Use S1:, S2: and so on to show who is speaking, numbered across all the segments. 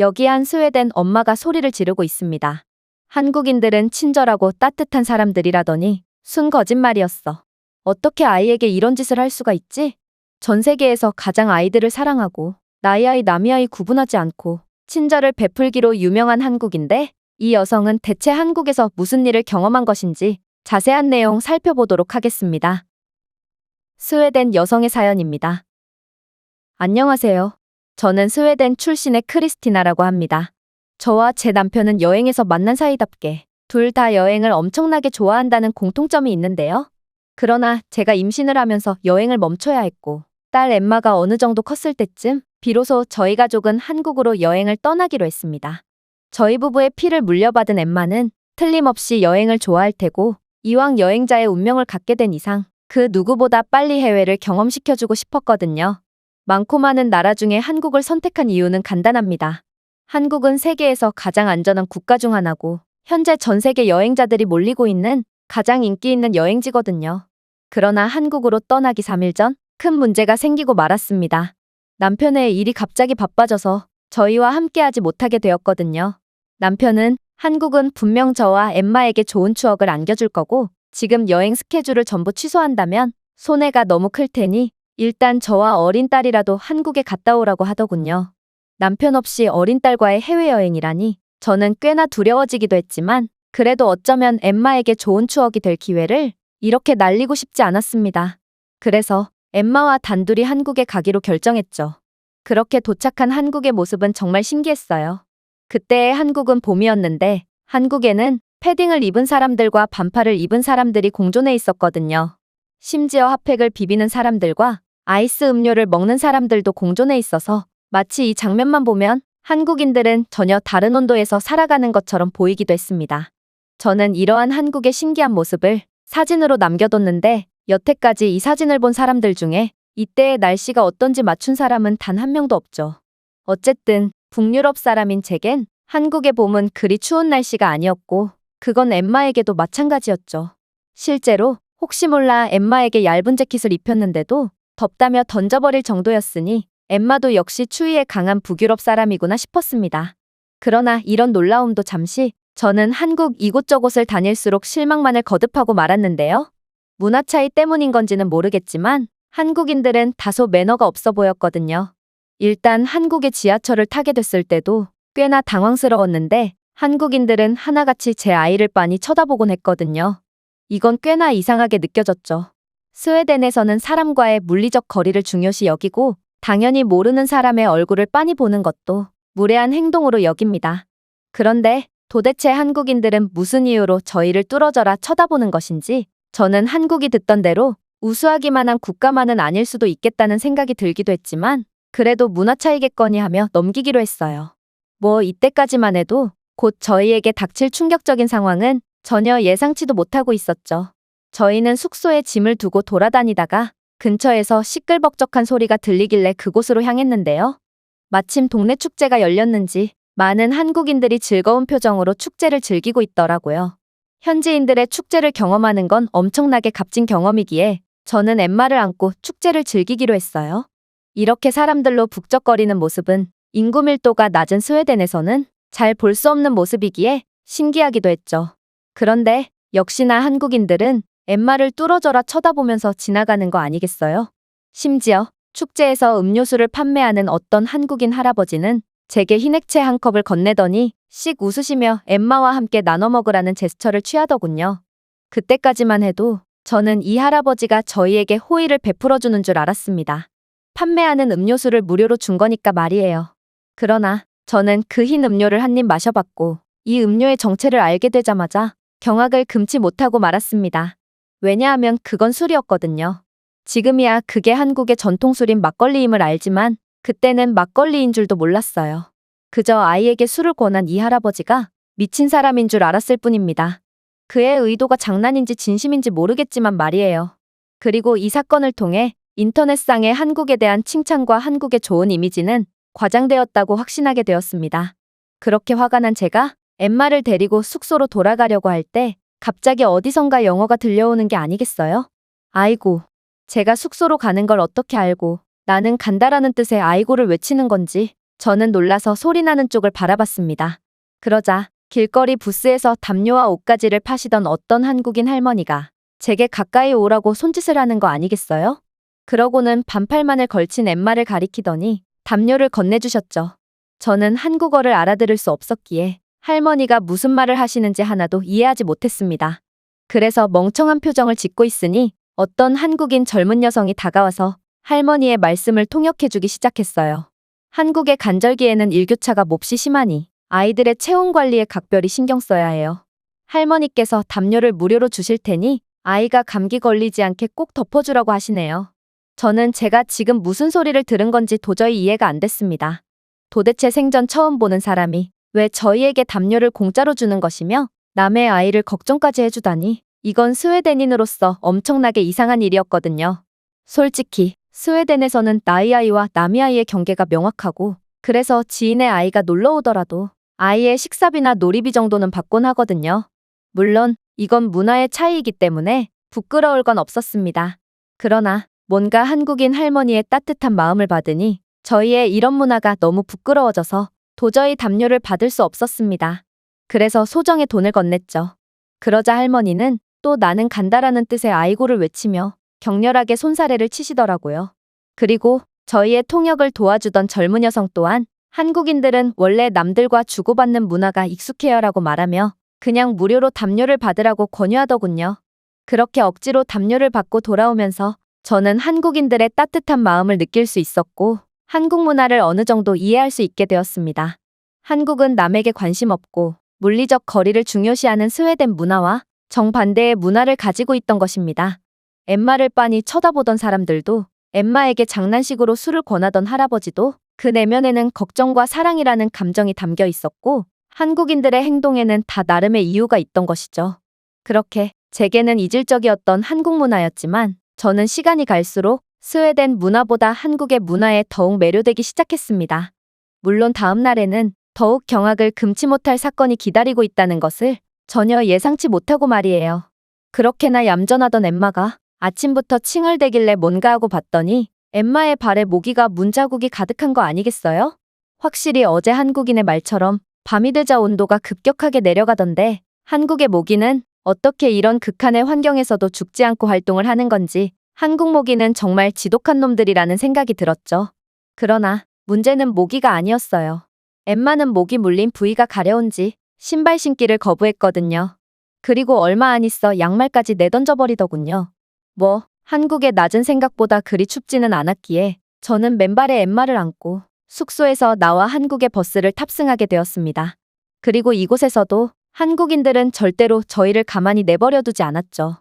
S1: 여기 한 스웨덴 엄마가 소리를 지르고 있습니다. 한국인들은 친절하고 따뜻한 사람들이라더니 순 거짓말이었어. 어떻게 아이에게 이런 짓을 할 수가 있지? 전 세계에서 가장 아이들을 사랑하고 나이 아이 남이 아이 구분하지 않고 친절을 베풀기로 유명한 한국인데 이 여성은 대체 한국에서 무슨 일을 경험한 것인지 자세한 내용 살펴보도록 하겠습니다. 스웨덴 여성의 사연입니다. 안녕하세요. 저는 스웨덴 출신의 크리스티나라고 합니다. 저와 제 남편은 여행에서 만난 사이답게 둘 다 여행을 엄청나게 좋아한다는 공통점이 있는데요. 그러나 제가 임신을 하면서 여행을 멈춰야 했고 딸 엠마가 어느 정도 컸을 때쯤 비로소 저희 가족은 한국으로 여행을 떠나기로 했습니다. 저희 부부의 피를 물려받은 엠마는 틀림없이 여행을 좋아할 테고 이왕 여행자의 운명을 갖게 된 이상 그 누구보다 빨리 해외를 경험시켜주고 싶었거든요. 많고 많은 나라 중에 한국을 선택한 이유는 간단합니다. 한국은 세계에서 가장 안전한 국가 중 하나고 현재 전 세계 여행자들이 몰리고 있는 가장 인기 있는 여행지거든요. 그러나 한국으로 떠나기 3일 전 큰 문제가 생기고 말았습니다. 남편의 일이 갑자기 바빠져서 저희와 함께하지 못하게 되었거든요. 남편은 한국은 분명 저와 엠마에게 좋은 추억을 안겨줄 거고 지금 여행 스케줄을 전부 취소한다면 손해가 너무 클 테니 일단 저와 어린 딸이라도 한국에 갔다 오라고 하더군요. 남편 없이 어린 딸과의 해외여행이라니 저는 꽤나 두려워지기도 했지만 그래도 어쩌면 엠마에게 좋은 추억이 될 기회를 이렇게 날리고 싶지 않았습니다. 그래서 엠마와 단둘이 한국에 가기로 결정했죠. 그렇게 도착한 한국의 모습은 정말 신기했어요. 그때의 한국은 봄이었는데 한국에는 패딩을 입은 사람들과 반팔을 입은 사람들이 공존해 있었거든요. 심지어 핫팩을 비비는 사람들과 아이스 음료를 먹는 사람들도 공존해 있어서 마치 이 장면만 보면 한국인들은 전혀 다른 온도에서 살아가는 것처럼 보이기도 했습니다. 저는 이러한 한국의 신기한 모습을 사진으로 남겨뒀는데 여태까지 이 사진을 본 사람들 중에 이때의 날씨가 어떤지 맞춘 사람은 단 한 명도 없죠. 어쨌든 북유럽 사람인 제겐 한국의 봄은 그리 추운 날씨가 아니었고 그건 엠마에게도 마찬가지였죠. 실제로 혹시 몰라 엠마에게 얇은 재킷을 입혔는데도 덥다며 던져버릴 정도였으니 엠마도 역시 추위에 강한 북유럽 사람이구나 싶었습니다. 그러나 이런 놀라움도 잠시 저는 한국 이곳저곳을 다닐수록 실망만을 거듭하고 말았는데요. 문화 차이 때문인 건지는 모르겠지만 한국인들은 다소 매너가 없어 보였거든요. 일단 한국의 지하철을 타게 됐을 때도 꽤나 당황스러웠는데 한국인들은 하나같이 제 아이를 빤히 쳐다보곤 했거든요. 이건 꽤나 이상하게 느껴졌죠. 스웨덴에서는 사람과의 물리적 거리를 중요시 여기고 당연히 모르는 사람의 얼굴을 빤히 보는 것도 무례한 행동으로 여깁니다. 그런데 도대체 한국인들은 무슨 이유로 저희를 뚫어져라 쳐다보는 것인지 저는 한국이 듣던 대로 우수하기만 한 국가만은 아닐 수도 있겠다는 생각이 들기도 했지만 그래도 문화 차이겠거니 하며 넘기기로 했어요. 뭐 이때까지만 해도 곧 저희에게 닥칠 충격적인 상황은 전혀 예상치도 못하고 있었죠. 저희는 숙소에 짐을 두고 돌아다니다가 근처에서 시끌벅적한 소리가 들리길래 그곳으로 향했는데요. 마침 동네 축제가 열렸는지 많은 한국인들이 즐거운 표정으로 축제를 즐기고 있더라고요. 현지인들의 축제를 경험하는 건 엄청나게 값진 경험이기에 저는 엠마를 안고 축제를 즐기기로 했어요. 이렇게 사람들로 북적거리는 모습은 인구 밀도가 낮은 스웨덴에서는 잘 볼 수 없는 모습이기에 신기하기도 했죠. 그런데 역시나 한국인들은 엠마를 뚫어져라 쳐다보면서 지나가는 거 아니겠어요? 심지어 축제에서 음료수를 판매하는 어떤 한국인 할아버지는 제게 흰액채 한 컵을 건네더니 씩 웃으시며 엠마와 함께 나눠 먹으라는 제스처를 취하더군요. 그때까지만 해도 저는 이 할아버지가 저희에게 호의를 베풀어 주는 줄 알았습니다. 판매하는 음료수를 무료로 준 거니까 말이에요. 그러나 저는 그 흰 음료를 한 입 마셔봤고 이 음료의 정체를 알게 되자마자 경악을 금치 못하고 말았습니다. 왜냐하면 그건 술이었거든요. 지금이야 그게 한국의 전통술인 막걸리임을 알지만 그때는 막걸리인 줄도 몰랐어요. 그저 아이에게 술을 권한 이 할아버지가 미친 사람인 줄 알았을 뿐입니다. 그의 의도가 장난인지 진심인지 모르겠지만 말이에요. 그리고 이 사건을 통해 인터넷상의 한국에 대한 칭찬과 한국의 좋은 이미지는 과장되었다고 확신하게 되었습니다. 그렇게 화가 난 제가 엠마를 데리고 숙소로 돌아가려고 할 때 갑자기 어디선가 영어가 들려오는 게 아니겠어요? 아이고, 제가 숙소로 가는 걸 어떻게 알고 나는 간다라는 뜻의 아이고를 외치는 건지 저는 놀라서 소리나는 쪽을 바라봤습니다. 그러자 길거리 부스에서 담요와 옷가지를 파시던 어떤 한국인 할머니가 제게 가까이 오라고 손짓을 하는 거 아니겠어요? 그러고는 반팔만을 걸친 엠마를 가리키더니 담요를 건네주셨죠. 저는 한국어를 알아들을 수 없었기에 할머니가 무슨 말을 하시는지 하나도 이해하지 못했습니다. 그래서 멍청한 표정을 짓고 있으니 어떤 한국인 젊은 여성이 다가와서 할머니의 말씀을 통역해주기 시작했어요. 한국의 간절기에는 일교차가 몹시 심하니 아이들의 체온 관리에 각별히 신경 써야 해요. 할머니께서 담요를 무료로 주실 테니 아이가 감기 걸리지 않게 꼭 덮어주라고 하시네요. 저는 제가 지금 무슨 소리를 들은 건지 도저히 이해가 안 됐습니다. 도대체 생전 처음 보는 사람이 왜 저희에게 담요를 공짜로 주는 것이며 남의 아이를 걱정까지 해주다니 이건 스웨덴인으로서 엄청나게 이상한 일이었거든요. 솔직히 스웨덴에서는 나이 아이와 남이 아이의 경계가 명확하고 그래서 지인의 아이가 놀러 오더라도 아이의 식사비나 놀이비 정도는 받곤 하거든요. 물론 이건 문화의 차이이기 때문에 부끄러울 건 없었습니다. 그러나 뭔가 한국인 할머니의 따뜻한 마음을 받으니 저희의 이런 문화가 너무 부끄러워져서 도저히 담요를 받을 수 없었습니다. 그래서 소정의 돈을 건넸죠. 그러자 할머니는 또 나는 간다라는 뜻의 아이고를 외치며 격렬하게 손사래를 치시더라고요. 그리고 저희의 통역을 도와주던 젊은 여성 또한 한국인들은 원래 남들과 주고받는 문화가 익숙해요라고 말하며 그냥 무료로 담요를 받으라고 권유하더군요. 그렇게 억지로 담요를 받고 돌아오면서 저는 한국인들의 따뜻한 마음을 느낄 수 있었고 한국 문화를 어느 정도 이해할 수 있게 되었습니다. 한국은 남에게 관심 없고 물리적 거리를 중요시하는 스웨덴 문화와 정반대의 문화를 가지고 있던 것입니다. 엠마를 빤히 쳐다보던 사람들도 엠마에게 장난식으로 술을 권하던 할아버지도 그 내면에는 걱정과 사랑이라는 감정이 담겨 있었고 한국인들의 행동에는 다 나름의 이유가 있던 것이죠. 그렇게 제게는 이질적이었던 한국 문화였지만 저는 시간이 갈수록 스웨덴 문화보다 한국의 문화에 더욱 매료되기 시작했습니다. 물론 다음 날에는 더욱 경악을 금치 못할 사건이 기다리고 있다는 것을 전혀 예상치 못하고 말이에요. 그렇게나 얌전하던 엠마가 아침부터 칭얼대길래 뭔가 하고 봤더니 엠마의 발에 모기가 문자국이 가득한 거 아니겠어요? 확실히 어제 한국인의 말처럼 밤이 되자 온도가 급격하게 내려가던데 한국의 모기는 어떻게 이런 극한의 환경에서도 죽지 않고 활동을 하는 건지 한국 모기는 정말 지독한 놈들이라는 생각이 들었죠. 그러나 문제는 모기가 아니었어요. 엠마는 모기 물린 부위가 가려운지 신발 신기를 거부했거든요. 그리고 얼마 안 있어 양말까지 내던져 버리더군요. 뭐, 한국의 낮은 생각보다 그리 춥지는 않았기에 저는 맨발에 엠마를 안고 숙소에서 나와 한국의 버스를 탑승하게 되었습니다. 그리고 이곳에서도 한국인들은 절대로 저희를 가만히 내버려 두지 않았죠.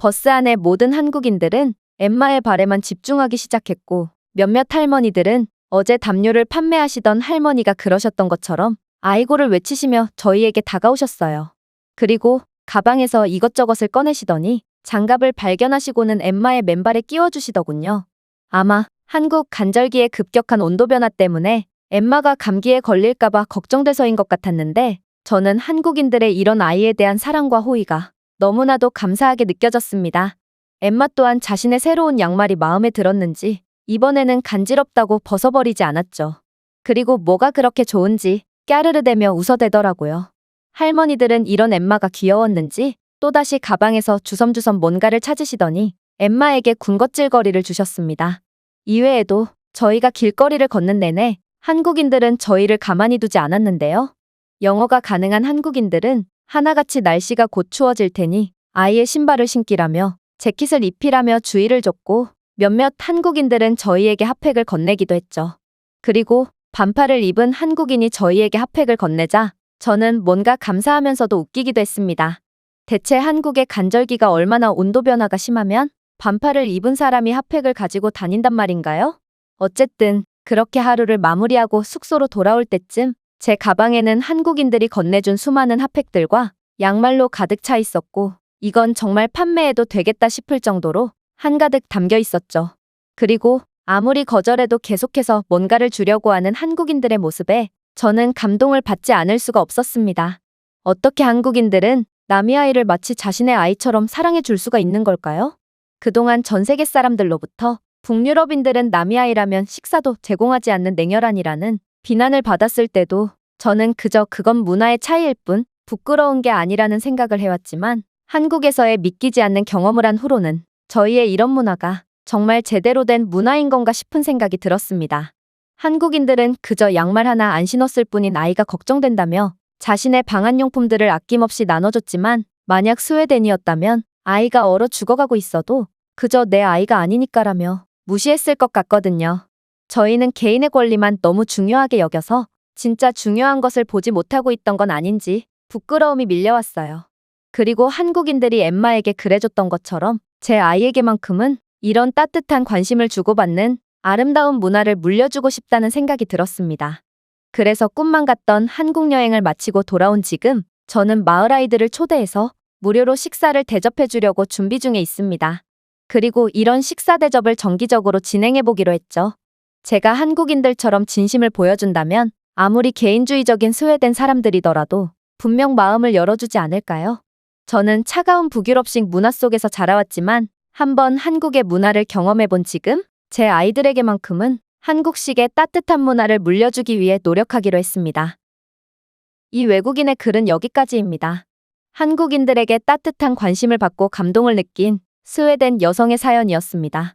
S1: 버스 안의 모든 한국인들은 엠마의 발에만 집중하기 시작했고 몇몇 할머니들은 어제 담요를 판매하시던 할머니가 그러셨던 것처럼 아이고를 외치시며 저희에게 다가오셨어요. 그리고 가방에서 이것저것을 꺼내시더니 장갑을 발견하시고는 엠마의 맨발에 끼워주시더군요. 아마 한국 간절기의 급격한 온도 변화 때문에 엠마가 감기에 걸릴까봐 걱정돼서인 것 같았는데 저는 한국인들의 이런 아이에 대한 사랑과 호의가 너무나도 감사하게 느껴졌습니다. 엠마 또한 자신의 새로운 양말이 마음에 들었는지 이번에는 간지럽다고 벗어버리지 않았죠. 그리고 뭐가 그렇게 좋은지 까르르대며 웃어대더라고요. 할머니들은 이런 엠마가 귀여웠는지 또다시 가방에서 주섬주섬 뭔가를 찾으시더니 엠마에게 군것질거리를 주셨습니다. 이외에도 저희가 길거리를 걷는 내내 한국인들은 저희를 가만히 두지 않았는데요. 영어가 가능한 한국인들은 하나같이 날씨가 곧 추워질 테니 아이의 신발을 신기라며 재킷을 입히라며 주의를 줬고 몇몇 한국인들은 저희에게 핫팩을 건네기도 했죠. 그리고 반팔을 입은 한국인이 저희에게 핫팩을 건네자 저는 뭔가 감사하면서도 웃기기도 했습니다. 대체 한국의 간절기가 얼마나 온도 변화가 심하면 반팔을 입은 사람이 핫팩을 가지고 다닌단 말인가요? 어쨌든 그렇게 하루를 마무리하고 숙소로 돌아올 때쯤 제 가방에는 한국인들이 건네준 수많은 핫팩들과 양말로 가득 차 있었고 이건 정말 판매해도 되겠다 싶을 정도로 한가득 담겨 있었죠. 그리고 아무리 거절해도 계속해서 뭔가를 주려고 하는 한국인들의 모습에 저는 감동을 받지 않을 수가 없었습니다. 어떻게 한국인들은 남의 아이를 마치 자신의 아이처럼 사랑해 줄 수가 있는 걸까요? 그동안 전 세계 사람들로부터 북유럽인들은 남의 아이라면 식사도 제공하지 않는 냉혈한이라는 비난을 받았을 때도 저는 그저 그건 문화의 차이일 뿐 부끄러운 게 아니라는 생각을 해왔지만 한국에서의 믿기지 않는 경험을 한 후로는 저희의 이런 문화가 정말 제대로 된 문화인 건가 싶은 생각이 들었습니다. 한국인들은 그저 양말 하나 안 신었을 뿐인 아이가 걱정된다며 자신의 방한용품들을 아낌없이 나눠줬지만 만약 스웨덴이었다면 아이가 얼어 죽어가고 있어도 그저 내 아이가 아니니까라며 무시했을 것 같거든요. 저희는 개인의 권리만 너무 중요하게 여겨서 진짜 중요한 것을 보지 못하고 있던 건 아닌지 부끄러움이 밀려왔어요. 그리고 한국인들이 엠마에게 그래줬던 것처럼 제 아이에게만큼은 이런 따뜻한 관심을 주고받는 아름다운 문화를 물려주고 싶다는 생각이 들었습니다. 그래서 꿈만 같던 한국 여행을 마치고 돌아온 지금 저는 마을 아이들을 초대해서 무료로 식사를 대접해 주려고 준비 중에 있습니다. 그리고 이런 식사 대접을 정기적으로 진행해 보기로 했죠. 제가 한국인들처럼 진심을 보여준다면 아무리 개인주의적인 스웨덴 사람들이더라도 분명 마음을 열어주지 않을까요? 저는 차가운 북유럽식 문화 속에서 자라왔지만 한번 한국의 문화를 경험해 본 지금 제 아이들에게만큼은 한국식의 따뜻한 문화를 물려주기 위해 노력하기로 했습니다. 이 외국인의 글은 여기까지입니다. 한국인들에게 따뜻한 관심을 받고 감동을 느낀 스웨덴 여성의 사연이었습니다.